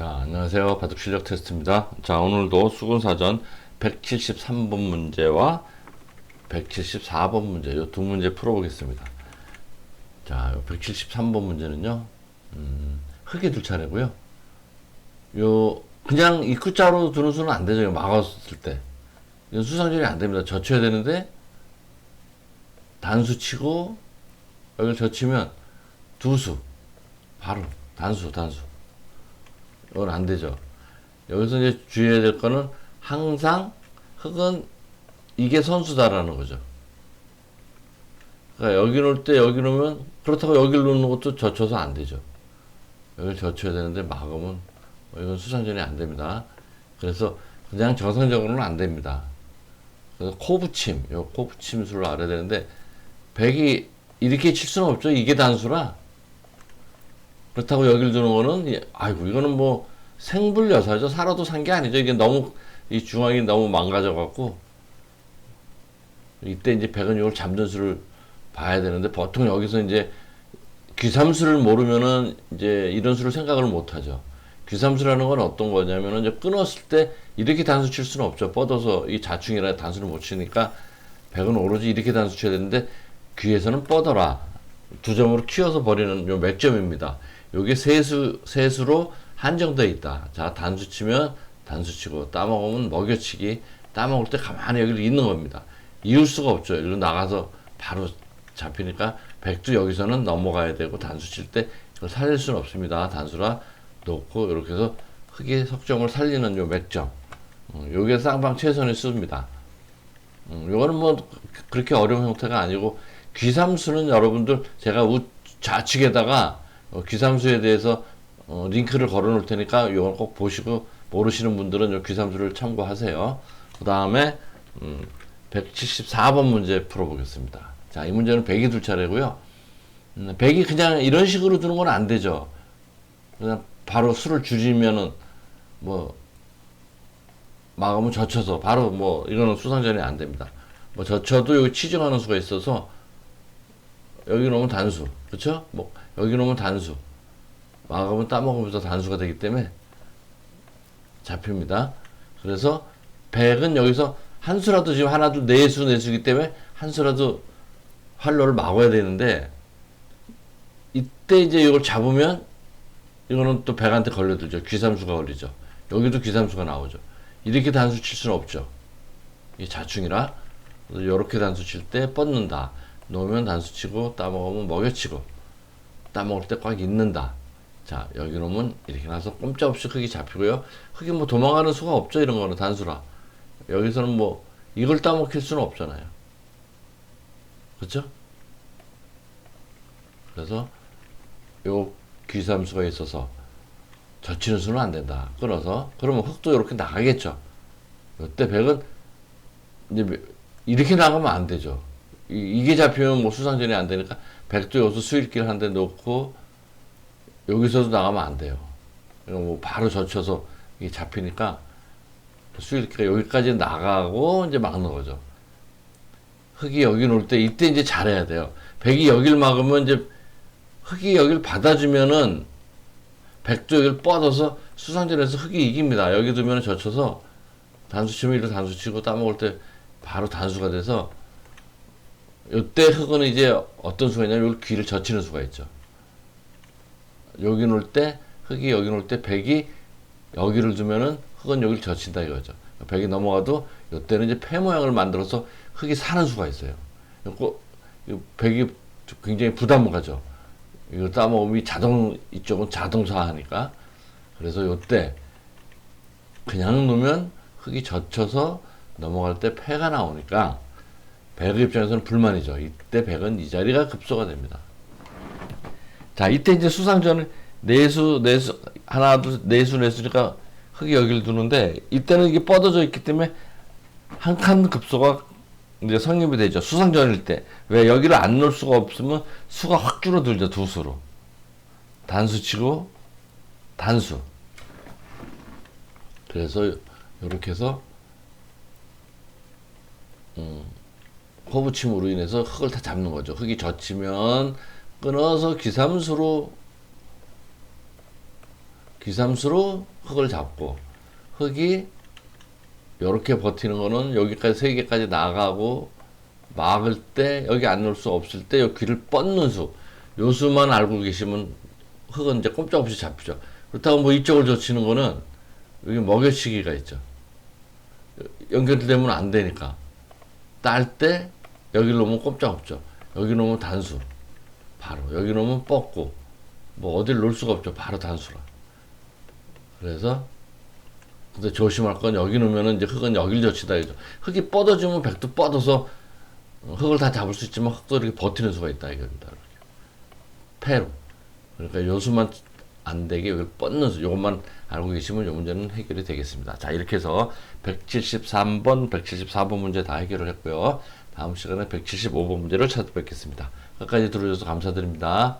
자, 안녕하세요. 바둑 실력 테스트입니다. 자, 오늘도 수군사전 173번 문제와 174번 문제, 이두 문제 풀어보겠습니다. 자, 173번 문제는요, 음, 흙이 두 차례고요. 요, 그냥 입구자로 두는 수는 안 되죠. 막았을 때. 이건 수상전이 안 됩니다. 젖혀야 되는데, 단수 치고, 여기를 젖히면 두 수. 바로, 단수, 단수. 이건 안 되죠. 여기서 이제 주의해야 될 거는 항상 흙은 이게 선수다라는 거죠. 그러니까 여기 놓을 때 여기 놓으면 그렇다고 여기를 놓는 것도 젖혀서 안 되죠. 여기를 젖혀야 되는데 막으면 이건 수상전이 안 됩니다. 그래서 그냥 정상적으로는 안 됩니다. 그래서 코 붙임, 요코 붙임 수를 알아야 되는데 백이 이렇게 칠 수는 없죠. 이게 단수라. 그렇다고 여기를 두는 거는 이- 아이고 이거는 뭐 생불 여사죠. 살아도 산 게 아니죠. 이게 너무 이 중앙이 너무 망가져 갖고 이때 이제 백은 이걸 잠든 수를 봐야 되는데 보통 여기서 이제 귀삼수를 모르면은 이제 이런 수를 생각을 못 하죠. 귀삼수라는 건 어떤 거냐면은 이제 끊었을 때 이렇게 단수 칠 수는 없죠. 뻗어서 이 자충이라 단수를 못 치니까 백은 오로지 이렇게 단수 쳐야 되는데 귀에서는 뻗어라. 두 점으로 키워서 버리는 요 맥점입니다. 요게 세수, 세수로 한정되어 있다. 자, 단수 치면 단수 치고, 따먹으면 먹여치기, 따먹을 때 가만히 여기를 있는 겁니다. 이을 수가 없죠. 일로 나가서 바로 잡히니까 백도 여기서는 넘어가야 되고, 단수 칠 때 이걸 살릴 수는 없습니다. 단수라 놓고, 이렇게 해서 흙의 석점을 살리는 요 맥점. 어, 요게 쌍방 최선의 수입니다. 음, 요거는 뭐 그- 그렇게 어려운 형태가 아니고 귀삼수는 여러분들 제가 우 좌측에다가 어, 귀삼수에 대해서 어, 링크를 걸어 놓을 테니까 요건 꼭 보시고 모르시는 분들은 요 귀삼수를 참고하세요. 그 다음에 음, 174번 문제 풀어보겠습니다. 자, 이 문제는 100이 둘 차례고요. 음, 100이 그냥 이런 식으로 두는 건 안 되죠. 그냥 바로 수를 줄이면은 뭐 막으면 젖혀서 바로 뭐 이거는 수상전이 안 됩니다. 뭐 젖혀도 여기 치중하는 수가 있어서 여기 놓으면 단수, 그렇죠? 뭐 여기 놓으면 단수, 막으면 따먹으면서 단수가 되기 때문에 잡힙니다. 그래서 백은 여기서 한 수라도 지금 하나 둘 네 수, 네 수기 때문에 한 수라도 활로를 막아야 되는데 이때 이제 이걸 잡으면 이거는 또 백한테 걸려들죠. 귀삼수가 걸리죠. 여기도 귀삼수가 나오죠. 이렇게 단수 칠 수는 없죠. 이 자충이라 이렇게 단수 칠 때 뻗는다. 놓으면 단수 치고 따먹으면 먹여치고 따먹을 때 꽉 있는다. 자 여기 놓으면 이렇게 나서 꼼짝없이 흙이 잡히고요. 흙이 뭐 도망가는 수가 없죠. 이런 거는 단수라. 여기서는 뭐 이걸 따먹힐 수는 없잖아요. 그렇죠? 그래서 요 귀삼수가 있어서 젖히는 수는 안 된다. 끊어서 그러면 흙도 이렇게 나가겠죠. 이때 백은 이제 이렇게 나가면 안 되죠. 이, 게 잡히면 뭐 수상전이 안 되니까 백도 여기서 수일길 한대 놓고 여기서도 나가면 안 돼요. 뭐 바로 젖혀서 이게 잡히니까 수일기가 여기까지 나가고 이제 막는 거죠. 흙이 여기 놓을 때 이때 이제 잘해야 돼요. 백이 여길 막으면 이제 흙이 여길 받아주면은 백도 여기를 뻗어서 수상전에서 흙이 이깁니다. 여기 두면 젖혀서 단수 치면 이로 단수 치고 따먹을 때 바로 단수가 돼서 이때 흙은 이제 어떤 수가 있냐면 여기 귀를 젖히는 수가 있죠. 여기 놓을 때 흙이 여기 놓을 때 백이 여기를 두면은 흙은 여기를 젖힌다 이거죠. 백이 넘어가도 이때는 이제 폐 모양을 만들어서 흙이 사는 수가 있어요. 꼭 백이 굉장히 부담을 가죠. 이거 따먹으면 이 자동 이쪽은 자동차 하니까 그래서 요때 그냥 놓으면 흙이 젖혀서 넘어갈 때 폐가 나오니까 백의 입장에서는 불만이죠. 이때 백은 이 자리가 급소가 됩니다. 자 이때 이제 수상전을 네수 네수 하나 둘 네수 네수니까 흙이 여기를 두는데 이때는 이게 뻗어져 있기 때문에 한 칸 급소가 이제 성립이 되죠. 수상전일 때. 왜 여기를 안 놓을 수가 없으면 수가 확 줄어들죠. 두 수로. 단수 치고 단수. 그래서 이렇게 해서 음, 호부침으로 인해서 흙을 다 잡는 거죠. 흙이 젖히면 끊어서 기삼수로 귀삼수로 흙을 잡고 흙이 이렇게 버티는 거는 여기까지 세 개까지 나가고 막을 때 여기 안 넣을 수 없을 때 요 귀를 뻗는 수. 요 수만 알고 계시면 흙은 이제 꼼짝없이 잡히죠. 그렇다고 뭐 이쪽을 젖히는 거는 여기 먹여치기가 있죠. 연결되면 안 되니까. 딸 때 여기 놓으면 꼼짝없죠. 여기 놓으면 단수. 바로 여기 놓으면 뻗고 뭐 어딜 놓을 수가 없죠. 바로 단수라. 그래서 근데 조심할 건 여기 놓으면은 이제 흙은 여길 젖히다 이죠. 흙이 뻗어지면 백도 뻗어서 흙을 다 잡을 수 있지만 흙도 이렇게 버티는 수가 있다 이겁니다. 이렇게. 패로. 그러니까 요수만 안 되게 여기 뻗는 수. 요것만 알고 계시면 요 문제는 해결이 되겠습니다. 자 이렇게 해서 173번, 174번 문제 다 해결을 했고요. 다음 시간에 175번 문제를 찾아뵙겠습니다. 끝까지 들어주셔서 감사드립니다.